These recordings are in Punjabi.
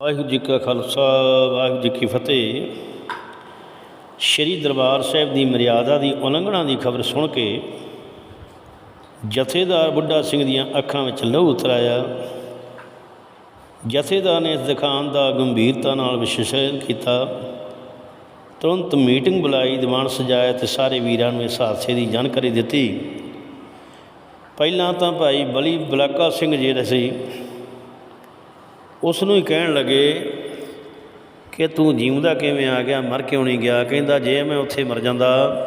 ਵਾਹਿਗੁਰੂ ਜੀ ਕਾ ਖਾਲਸਾ, ਵਾਹਿਗੁਰੂ ਜੀ ਕੀ ਫਤਿਹ। ਸ਼੍ਰੀ ਦਰਬਾਰ ਸਾਹਿਬ ਦੀ ਮਰਿਆਦਾ ਦੀ ਉਲੰਘਣਾ ਦੀ ਖਬਰ ਸੁਣ ਕੇ ਜਥੇਦਾਰ ਬੁੱਢਾ ਸਿੰਘ ਦੀਆਂ ਅੱਖਾਂ ਵਿੱਚ ਲਹੂ ਉਤਰ ਆਇਆ ਜਥੇਦਾਰ ਨੇ ਇਸ ਦੁਕਾਨ ਦਾ ਗੰਭੀਰਤਾ ਨਾਲ ਵਿਸ਼ਲੇਸ਼ਣ ਕੀਤਾ। ਤੁਰੰਤ ਮੀਟਿੰਗ ਬੁਲਾਈ, ਦੀਵਾਨ ਸਜਾਇਆ ਤੇ ਸਾਰੇ ਵੀਰਾਂ ਨੂੰ ਇਸ ਹਾਦਸੇ ਦੀ ਜਾਣਕਾਰੀ ਦਿੱਤੀ। ਪਹਿਲਾਂ ਤਾਂ ਭਾਈ ਬਲੀ ਬਲਾਕਾ ਸਿੰਘ ਜਿਹੜੇ ਸੀ। ਉਸ ਨੂੰ ਹੀ ਕਹਿਣ ਲੱਗੇ ਕਿ ਤੂੰ ਜੀਉਂਦਾ ਕਿਵੇਂ ਆ ਗਿਆ, ਮਰ ਕਿਉਂ ਨਹੀਂ ਗਿਆ? ਕਹਿੰਦਾ, ਜੇ ਮੈਂ ਉੱਥੇ ਮਰ ਜਾਂਦਾ,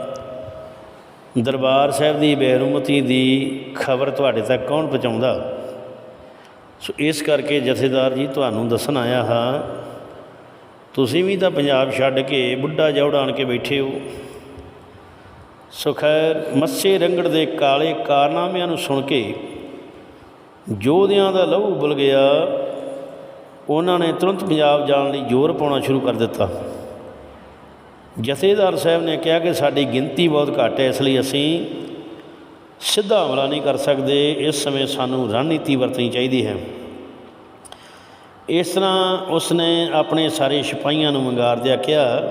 ਦਰਬਾਰ ਸਾਹਿਬ ਦੀ ਬੇਰੁਮਤੀ ਦੀ ਖਬਰ ਤੁਹਾਡੇ ਤੱਕ ਕੌਣ ਪਹੁੰਚਾਉਂਦਾ? ਸੋ ਇਸ ਕਰਕੇ ਜਥੇਦਾਰ ਜੀ, ਤੁਹਾਨੂੰ ਦੱਸਣ ਆਇਆ ਹਾਂ, ਤੁਸੀਂ ਵੀ ਤਾਂ ਪੰਜਾਬ ਛੱਡ ਕੇ ਬੁੱਢਾ ਜੌੜ ਆਣ ਕੇ ਬੈਠੇ ਹੋ। ਸੋ ਖੈਰ, ਮੱਸੇ ਰੰਗੜ ਦੇ ਕਾਲੇ ਕਾਰਨਾਮਿਆਂ ਨੂੰ ਸੁਣ ਕੇ ਯੋਧਿਆਂ ਦਾ ਲਹੂ ਉਬਲ ਗਿਆ। ਉਹਨਾਂ ਨੇ ਤੁਰੰਤ ਪੰਜਾਬ ਜਾਣ ਲਈ ਜ਼ੋਰ ਪਾਉਣਾ ਸ਼ੁਰੂ ਕਰ ਦਿੱਤਾ। ਜਥੇਦਾਰ ਸਾਹਿਬ ਨੇ ਕਿਹਾ ਕਿ ਸਾਡੀ ਗਿਣਤੀ ਬਹੁਤ ਘੱਟ ਹੈ, ਇਸ ਲਈ ਅਸੀਂ ਸਿੱਧਾ ਹਮਲਾ ਨਹੀਂ ਕਰ ਸਕਦੇ। ਇਸ ਸਮੇਂ ਸਾਨੂੰ ਰਣਨੀਤੀ ਵਰਤਣੀ ਚਾਹੀਦੀ ਹੈ। ਇਸ ਤਰ੍ਹਾਂ ਉਸਨੇ ਆਪਣੇ ਸਾਰੇ ਸਿਪਾਹੀਆਂ ਨੂੰ ਮੰਗਾਰਦਿਆਂ ਕਿਹਾ,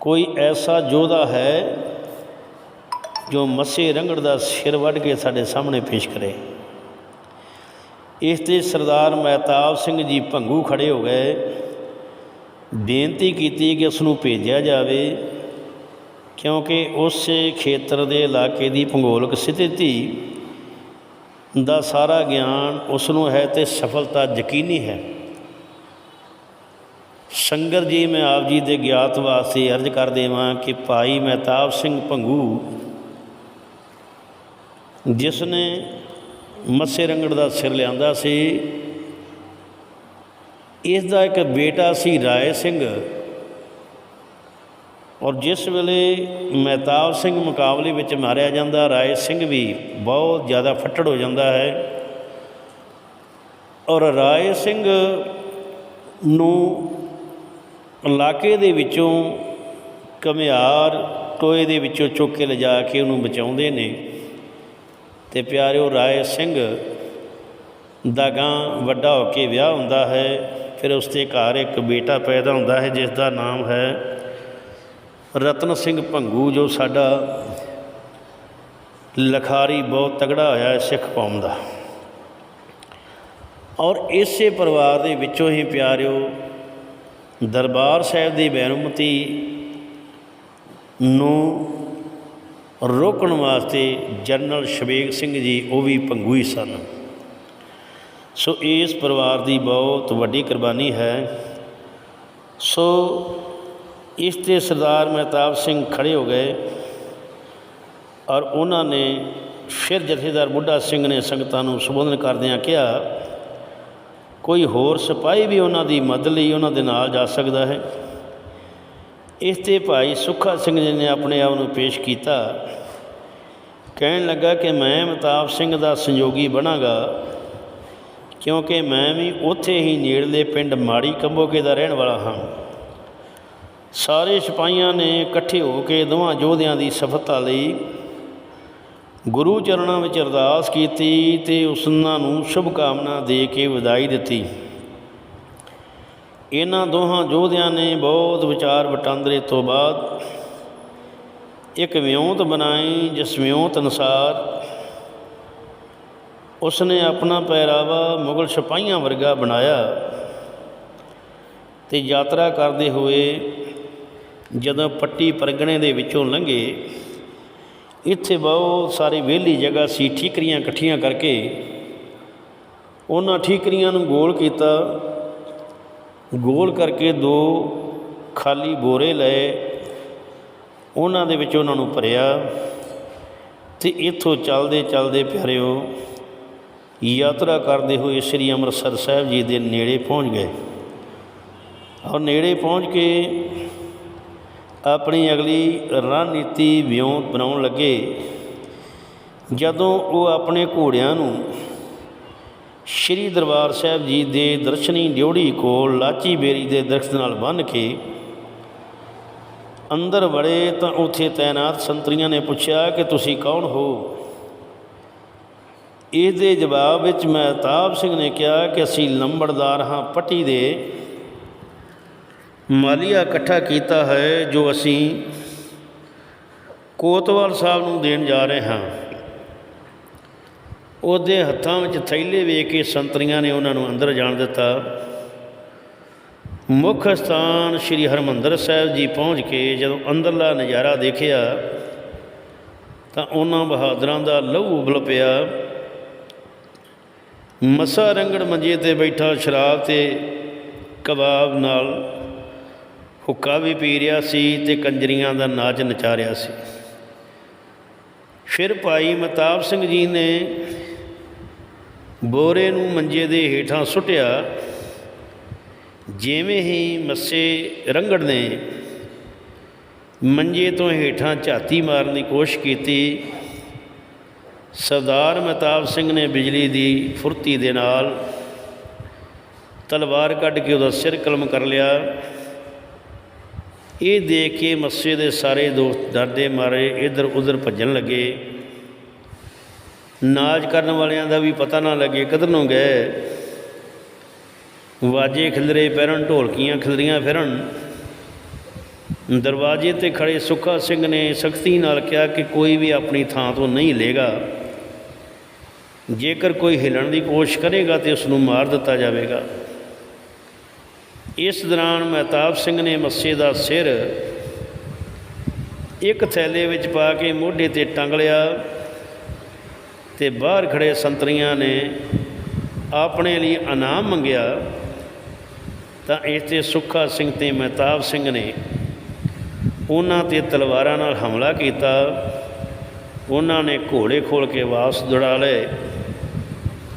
ਕੋਈ ਐਸਾ ਯੋਧਾ ਹੈ ਜੋ ਮੱਸੇ ਰੰਗੜ ਦਾ ਸਿਰ ਵੱਢ ਕੇ ਸਾਡੇ ਸਾਹਮਣੇ ਪੇਸ਼ ਕਰੇ। ਇਸ ਤੇ ਸਰਦਾਰ ਮਹਿਤਾਬ ਸਿੰਘ ਜੀ ਭੰਗੂ ਖੜੇ ਹੋ ਗਏ। ਬੇਨਤੀ ਕੀਤੀ ਕਿ ਉਸ ਨੂੰ ਭੇਜਿਆ ਜਾਵੇ, ਕਿਉਂਕਿ ਉਸੇ ਖੇਤਰ ਦੇ ਇਲਾਕੇ ਦੀ ਭੂਗੋਲਿਕ ਸਥਿਤੀ ਦਾ ਸਾਰਾ ਗਿਆਨ ਉਸ ਨੂੰ ਹੈ ਤੇ ਸਫਲਤਾ ਯਕੀਨੀ ਹੈ। ਸੰਗਰ ਜੀ, ਮੈਂ ਆਪ ਜੀ ਦੇ ਗਿਆਤ ਵਾਸਤੇ ਅਰਜ਼ ਕਰ ਦੇਵਾਂ ਕਿ ਭਾਈ ਮਹਿਤਾਬ ਸਿੰਘ ਭੰਗੂ, ਜਿਸ ਨੇ ਮੱਸੇ ਰੰਗੜ ਦਾ ਸਿਰ ਲਿਆਂਦਾ ਸੀ। ਇਸ ਦਾ ਇੱਕ ਬੇਟਾ ਸੀ ਰਾਏ ਸਿੰਘ। ਔਰ ਜਿਸ ਵੇਲੇ ਮਹਿਤਾਬ ਸਿੰਘ ਮੁਕਾਬਲੇ ਵਿੱਚ ਮਾਰਿਆ ਜਾਂਦਾ, ਰਾਏ ਸਿੰਘ ਵੀ ਬਹੁਤ ਜ਼ਿਆਦਾ ਫੱਟੜ ਹੋ ਜਾਂਦਾ ਹੈ। ਔਰ ਰਾਏ ਸਿੰਘ ਨੂੰ ਇਲਾਕੇ ਦੇ ਵਿੱਚੋਂ ਕਮਿਆਰ ਟੋਏ ਦੇ ਵਿੱਚੋਂ ਚੁੱਕ ਕੇ ਲਿਜਾ ਕੇ ਉਹਨੂੰ ਬਚਾਉਂਦੇ ਨੇ। ਤੇ ਪਿਆਰਿਓ ਰਾਏ ਸਿੰਘ ਦਾ ਗਾਂ ਵੱਡਾ ਹੋ ਕੇ ਵਿਆਹ ਹੁੰਦਾ ਹੈ, ਫਿਰ ਉਸ ਦੇ ਘਰ ਇੱਕ ਬੇਟਾ ਪੈਦਾ ਹੁੰਦਾ ਹੈ ਜਿਸ ਦਾ ਨਾਮ ਹੈ ਰਤਨ ਸਿੰਘ ਭੰਗੂ, ਜੋ ਸਾਡਾ ਲਖਾਰੀ ਬਹੁਤ ਤਗੜਾ ਹੋਇਆ ਹੈ ਸਿੱਖ ਕੌਮ ਦਾ। ਔਰ ਇਸੇ ਪਰਿਵਾਰ ਦੇ ਵਿੱਚੋਂ ਹੀ ਪਿਆਰਿਓ ਦਰਬਾਰ ਸਾਹਿਬ ਦੀ ਬੈਰੁਮਤੀ ਨੂੰ ਰੋਕਣ ਵਾਸਤੇ ਜਨਰਲ ਸ਼ਬੇਗ ਸਿੰਘ ਜੀ ਉਹ ਵੀ ਪੰਗੂਈ ਸਨ। ਸੋ ਇਸ ਪਰਿਵਾਰ ਦੀ ਬਹੁਤ ਵੱਡੀ ਕੁਰਬਾਨੀ ਹੈ। ਸੋ ਇਸ ਤੇ ਸਰਦਾਰ ਮਹਿਤਾਬ ਸਿੰਘ ਖੜੇ ਹੋ ਗਏ ਔਰ ਉਹਨਾਂ ਨੇ ਫਿਰ ਜਥੇਦਾਰ ਬੁੱਢਾ ਸਿੰਘ ਨੇ ਸੰਗਤਾਂ ਨੂੰ ਸੰਬੋਧਨ ਕਰਦਿਆਂ ਕਿਹਾ, ਕੋਈ ਹੋਰ ਸਿਪਾਹੀ ਵੀ ਉਹਨਾਂ ਦੀ ਮਦਦ ਲਈ ਉਹਨਾਂ ਦੇ ਨਾਲ ਜਾ ਸਕਦਾ ਹੈ? ਇਸ ਤੇ ਭਾਈ ਸੁੱਖਾ ਸਿੰਘ ਜੀ ਨੇ ਆਪਣੇ ਆਪ ਨੂੰ ਪੇਸ਼ ਕੀਤਾ। ਕਹਿਣ ਲੱਗਾ ਕਿ ਮੈਂ ਮਤਾਬ ਸਿੰਘ ਦਾ ਸੰਯੋਗੀ ਬਣਾਂਗਾ, ਕਿਉਂਕਿ ਮੈਂ ਵੀ ਉੱਥੇ ਹੀ ਨੇੜਲੇ ਪਿੰਡ ਮਾੜੀ ਕੰਬੋਕੇ ਦਾ ਰਹਿਣ ਵਾਲਾ ਹਾਂ। ਸਾਰੇ ਸਿਪਾਹੀਆਂ ਨੇ ਇਕੱਠੇ ਹੋ ਕੇ ਦੋਵਾਂ ਯੋਧਿਆਂ ਦੀ ਸਫਲਤਾ ਲਈ ਗੁਰੂ ਚਰਨਾਂ ਵਿੱਚ ਅਰਦਾਸ ਕੀਤੀ ਤੇ ਉਸਨਾਂ ਨੂੰ ਸ਼ੁਭ ਕਾਮਨਾ ਦੇ ਕੇ ਵਧਾਈ ਦਿੱਤੀ। ਇਹਨਾਂ ਦੋਹਾਂ ਯੋਧਿਆਂ ਨੇ ਬਹੁਤ ਵਿਚਾਰ ਵਟਾਂਦਰੇ ਤੋਂ ਬਾਅਦ ਇੱਕ ਵਿਉਂਤ ਬਣਾਈ, ਜਿਸ ਵਿਉਂਤ ਅਨੁਸਾਰ ਉਸਨੇ ਆਪਣਾ ਪਹਿਰਾਵਾ ਮੁਗਲ ਸਿਪਾਹੀਆਂ ਵਰਗਾ ਬਣਾਇਆ ਤੇ ਯਾਤਰਾ ਕਰਦੇ ਹੋਏ ਜਦੋਂ ਪੱਟੀ ਪਰਗਣੇ ਦੇ ਵਿੱਚੋਂ ਲੰਘੇ, ਇੱਥੇ ਬਹੁਤ ਸਾਰੀ ਵਿਹਲੀ ਜਗ੍ਹਾ ਸੀ, ਠੀਕਰੀਆਂ ਇਕੱਠੀਆਂ ਕਰਕੇ ਉਹਨਾਂ ਠੀਕਰੀਆਂ ਨੂੰ ਗੋਲ ਕੀਤਾ ਗੋਲ ਕਰਕੇ ਦੋ ਖਾਲੀ ਬੋਰੇ ਲਏ, ਉਹਨਾਂ ਦੇ ਵਿੱਚ ਉਹਨਾਂ ਨੂੰ ਭਰਿਆ ਤੇ ਇੱਥੋਂ ਚੱਲਦੇ ਚੱਲਦੇ ਪਿਆਰਿਓ, ਯਾਤਰਾ ਕਰਦੇ ਹੋਏ ਸ੍ਰੀ ਅੰਮ੍ਰਿਤਸਰ ਸਾਹਿਬ ਜੀ ਦੇ ਨੇੜੇ ਪਹੁੰਚ ਗਏ। ਔਰ ਨੇੜੇ ਪਹੁੰਚ ਕੇ ਆਪਣੀ ਅਗਲੀ ਰਣਨੀਤੀ ਵਿਉਂ ਬਣਾਉਣ ਲੱਗੇ। ਜਦੋਂ ਉਹ ਆਪਣੇ ਘੋੜਿਆਂ ਨੂੰ ਸ਼੍ਰੀ ਦਰਬਾਰ ਸਾਹਿਬ ਜੀ ਦੇ ਦਰਸ਼ਨੀ ਡਿਉੜੀ ਕੋਲ ਲਾਚੀ ਬੇਰੀ ਦੇ ਦਰਖਤ ਨਾਲ ਬੰਨ੍ਹ ਕੇ ਅੰਦਰ ਵੜੇ ਤਾਂ ਉੱਥੇ ਤਾਇਨਾਤ ਸੰਤਰੀਆਂ ਨੇ ਪੁੱਛਿਆ ਕਿ ਤੁਸੀਂ ਕੌਣ ਹੋ? ਇਹਦੇ ਜਵਾਬ ਵਿੱਚ ਮਹਿਤਾਬ ਸਿੰਘ ਨੇ ਕਿਹਾ ਕਿ ਅਸੀਂ ਲੰਬੜਦਾਰ ਹਾਂ, ਪੱਟੀ ਦੇ। ਮਾਲੀਆ ਇਕੱਠਾ ਕੀਤਾ ਹੈ ਜੋ ਅਸੀਂ ਕੋਤਵਾਲ ਸਾਹਿਬ ਨੂੰ ਦੇਣ ਜਾ ਰਹੇ ਹਾਂ। ਉਹਦੇ ਹੱਥਾਂ ਵਿੱਚ ਥੈਲੇ ਵੇਖ ਕੇ ਸੰਤਰੀਆਂ ਨੇ ਉਹਨਾਂ ਨੂੰ ਅੰਦਰ ਜਾਣ ਦਿੱਤਾ। ਮੁੱਖ ਸਥਾਨ ਸ੍ਰੀ ਹਰਮੰਦਰ ਸਾਹਿਬ ਜੀ ਪਹੁੰਚ ਕੇ ਜਦੋਂ ਅੰਦਰਲਾ ਨਜ਼ਾਰਾ ਦੇਖਿਆ, ਤਾਂ ਉਹਨਾਂ ਬਹਾਦਰਾਂ ਦਾ ਲਹੂ ਉਬਲ ਪਿਆ। ਮਸਾ ਰੰਗੜ ਮੰਜੇ ਤੇ ਬੈਠਾ ਸ਼ਰਾਬ ਤੇ ਕਬਾਬ ਨਾਲ ਹੁੱਕਾ ਵੀ ਪੀ ਰਿਹਾ ਸੀ ਤੇ ਕੰਜਰੀਆਂ ਦਾ ਨਾਚ ਨਚਾ ਰਿਹਾ ਸੀ। ਫਿਰ ਭਾਈ ਮਤਾਬ ਸਿੰਘ ਜੀ ਨੇ ਬੋਰੇ ਨੂੰ ਮੰਜੇ ਦੇ ਹੇਠਾਂ ਸੁੱਟਿਆ। ਜਿਵੇਂ ਹੀ ਮੱਸੇ ਰੰਗੜ ਨੇ, ਮੰਜੇ ਤੋਂ ਹੇਠਾਂ ਝਾਤੀ ਮਾਰਨ ਦੀ ਕੋਸ਼ਿਸ਼ ਕੀਤੀ। ਸਰਦਾਰ ਮਹਿਤਾਬ ਸਿੰਘ ਨੇ ਬਿਜਲੀ ਦੀ ਫੁਰਤੀ ਦੇ ਨਾਲ ਤਲਵਾਰ ਕੱਢ ਕੇ ਉਹਦਾ ਸਿਰ ਕਲਮ ਕਰ ਲਿਆ। ਇਹ ਦੇਖ ਕੇ ਮੱਸੇ ਦੇ ਸਾਰੇ ਦੋਸਤ ਡਰਦੇ ਮਾਰੇ ਇੱਧਰ ਉੱਧਰ ਭੱਜਣ ਲੱਗੇ। ਨਾਚ ਕਰਨ ਵਾਲਿਆਂ ਦਾ ਵੀ ਪਤਾ ਨਾ ਲੱਗੇ ਕਿੱਧਰ ਨੂੰ ਗਏ। ਵਾਜੇ ਖਿਲਰੇ ਪੈਰਨ ਢੋਲਕੀਆਂ ਖਿਲਰੀਆਂ ਫਿਰਨ। ਦਰਵਾਜ਼ੇ ਤੇ ਖੜੇ ਸੁੱਖਾ ਸਿੰਘ ਨੇ ਸਖਤੀ ਨਾਲ ਕਿਹਾ ਕਿ ਕੋਈ ਵੀ ਆਪਣੀ ਥਾਂ ਤੋਂ ਨਹੀਂ ਲੇਗਾ। ਜੇਕਰ ਕੋਈ ਹਿਲਣ ਦੀ ਕੋਸ਼ਿਸ਼ ਕਰੇਗਾ ਤੇ ਉਸ ਨੂੰ ਮਾਰ ਦਿੱਤਾ ਜਾਵੇਗਾ। ਇਸ ਦੌਰਾਨ ਮਹਿਤਾਬ ਸਿੰਘ ਨੇ ਮੱਸੇ ਦਾ ਸਿਰ ਇੱਕ ਥੈਲੇ ਵਿੱਚ ਪਾ ਕੇ ਮੋਢੇ ਤੇ ਟੰਗ ਲਿਆ। ਤੇ ਬਾਹਰ ਖੜੇ ਸੰਤਰੀਆਂ ਨੇ ਆਪਣੇ ਲਈ ਇਨਾਮ ਮੰਗਿਆ, ਤਾਂ ਇਸ ਤੇ ਸੁੱਖਾ ਸਿੰਘ ਤੇ ਮਹਿਤਾਬ ਸਿੰਘ ਨੇ ਉਹਨਾਂ ਤੇ ਤਲਵਾਰਾਂ ਨਾਲ ਹਮਲਾ ਕੀਤਾ। ਉਹਨਾਂ ਨੇ ਘੋੜੇ ਖੋਲ ਕੇ ਵਾਪਸ ਦੌੜਾ ਲਏ।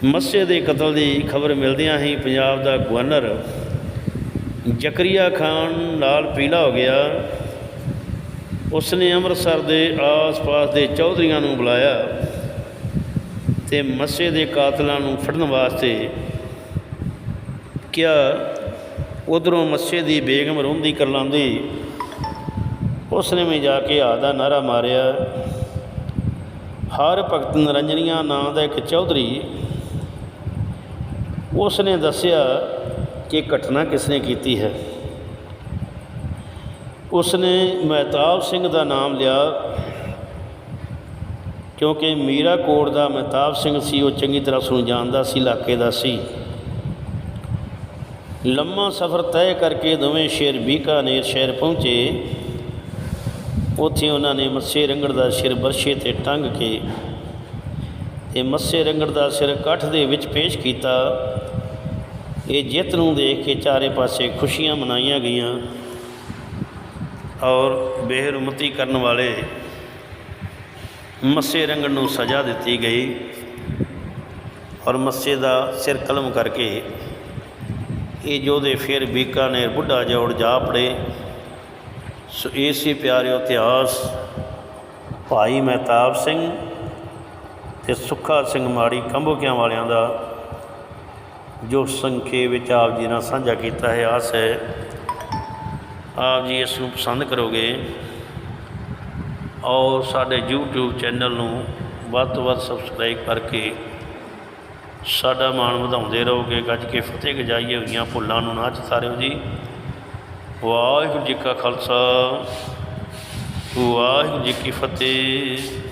ਮੱਸੇ ਦੇ ਕਤਲ ਦੀ ਖਬਰ ਮਿਲਦਿਆਂ ਹੀ ਪੰਜਾਬ ਦਾ ਗਵਰਨਰ ਜ਼ਕਰੀਆ ਖਾਨ ਨਾਲ ਪੀਲਾ ਹੋ ਗਿਆ। ਉਸਨੇ ਅੰਮ੍ਰਿਤਸਰ ਦੇ ਆਸ-ਪਾਸ ਦੇ ਚੌਧਰੀਆਂ ਨੂੰ ਬੁਲਾਇਆ। ਤੇ ਮੱਸੇ ਦੇ ਕਾਤਲਾਂ ਨੂੰ ਫੜਨ ਵਾਸਤੇ ਕਿਹਾ, ਉਧਰੋਂ ਮੱਸੇ ਦੀ ਬੇਗਮ ਰੋਂਦੀ ਕਰਲਾਉਂਦੀ ਉਸਨੇ ਵੀ ਜਾ ਕੇ ਆ ਦਾ ਨਾਰਾ ਮਾਰਿਆ। ਹਰ ਭਗਤ ਨਰੰਜਨੀਆਂ ਨਾਂ ਦਾ ਇੱਕ ਚੌਧਰੀ ਉਸਨੇ ਦੱਸਿਆ ਕਿ ਘਟਨਾ ਕਿਸਨੇ ਕੀਤੀ ਹੈ। ਉਸਨੇ ਮਹਿਤਾਬ ਸਿੰਘ ਦਾ ਨਾਮ ਲਿਆ। ਕਿਉਂਕਿ ਮੀਰਾ ਕੋਟ ਦਾ ਮਹਿਤਾਬ ਸਿੰਘ ਸੀ, ਉਹ ਚੰਗੀ ਤਰ੍ਹਾਂ ਸੁਣ ਜਾਣਦਾ ਸੀ, ਇਲਾਕੇ ਦਾ ਸੀ। ਲੰਮਾ ਸਫ਼ਰ ਤੈਅ ਕਰਕੇ ਦੋਵੇਂ ਸ਼ੇਰ ਬੀਕਾਨੇਰ ਸ਼ਹਿਰ ਪਹੁੰਚੇ। ਉੱਥੇ ਉਹਨਾਂ ਨੇ ਮੱਸੇ ਰੰਗੜ ਦਾ ਸਿਰ ਬਰਸ਼ੇ ਤੇ ਟੰਗ ਕੇ ਤੇ ਮੱਸੇ ਰੰਗੜ ਦਾ ਸਿਰ ਕੱਠ ਦੇ ਵਿੱਚ ਪੇਸ਼ ਕੀਤਾ। ਇਹ ਜਿੱਤ ਨੂੰ ਦੇਖ ਕੇ ਚਾਰੇ ਪਾਸੇ ਖੁਸ਼ੀਆਂ ਮਨਾਈਆਂ ਗਈਆਂ ਔਰ ਬੇਹਰਮਤੀ ਕਰਨ ਵਾਲੇ ਮੱਸੇ ਰੰਗਣ ਨੂੰ ਸਜ਼ਾ ਦਿੱਤੀ ਗਈ ਔਰ ਮੱਸੇ ਦਾ ਸਿਰ ਕਲਮ ਕਰਕੇ ਇਹ ਜੋਧੇ ਫਿਰ ਬੀਕਾਨੇਰ ਬੁੱਢਾ ਜੋੜ ਜਾ ਪੜੇ। ਸੋ ਇਹ ਸੀ ਪਿਆਰਿਓ ਇਤਿਹਾਸ। ਭਾਈ ਮਹਿਤਾਬ ਸਿੰਘ ਤੇ ਸੁੱਖਾ ਸਿੰਘ ਮਾੜੀ ਕੰਬੋਕਿਆਂ ਵਾਲਿਆਂ ਦਾ ਜੋ ਸੰਖੇਪ ਵਿੱਚ ਆਪ ਜੀ ਨਾਲ ਸਾਂਝਾ ਕੀਤਾ ਹੈ, ਆਸ ਹੈ। ਆਪ ਜੀ ਇਸ ਨੂੰ ਪਸੰਦ ਕਰੋਗੇ। ਔਰ ਸਾਡੇ YouTube ਚੈਨਲ ਨੂੰ ਵੱਧ ਤੋਂ ਵੱਧ ਸਬਸਕ੍ਰਾਈਬ ਕਰਕੇ ਸਾਡਾ ਮਾਣ ਵਧਾਉਂਦੇ ਰਹੋਗੇ। ਗੱਜ ਕੇ ਫਤਿਹ ਗਜਾਈਏ ਹੋਈਆਂ ਭੁੱਲਾਂ ਨੂੰ ਨਾ ਚਤਾਰਿਓ ਜੀ। ਵਾਹਿਗੁਰੂ ਜੀ ਕਾ ਖਾਲਸਾ, ਵਾਹਿਗੁਰੂ ਜੀ ਕੀ ਫਤਿਹ।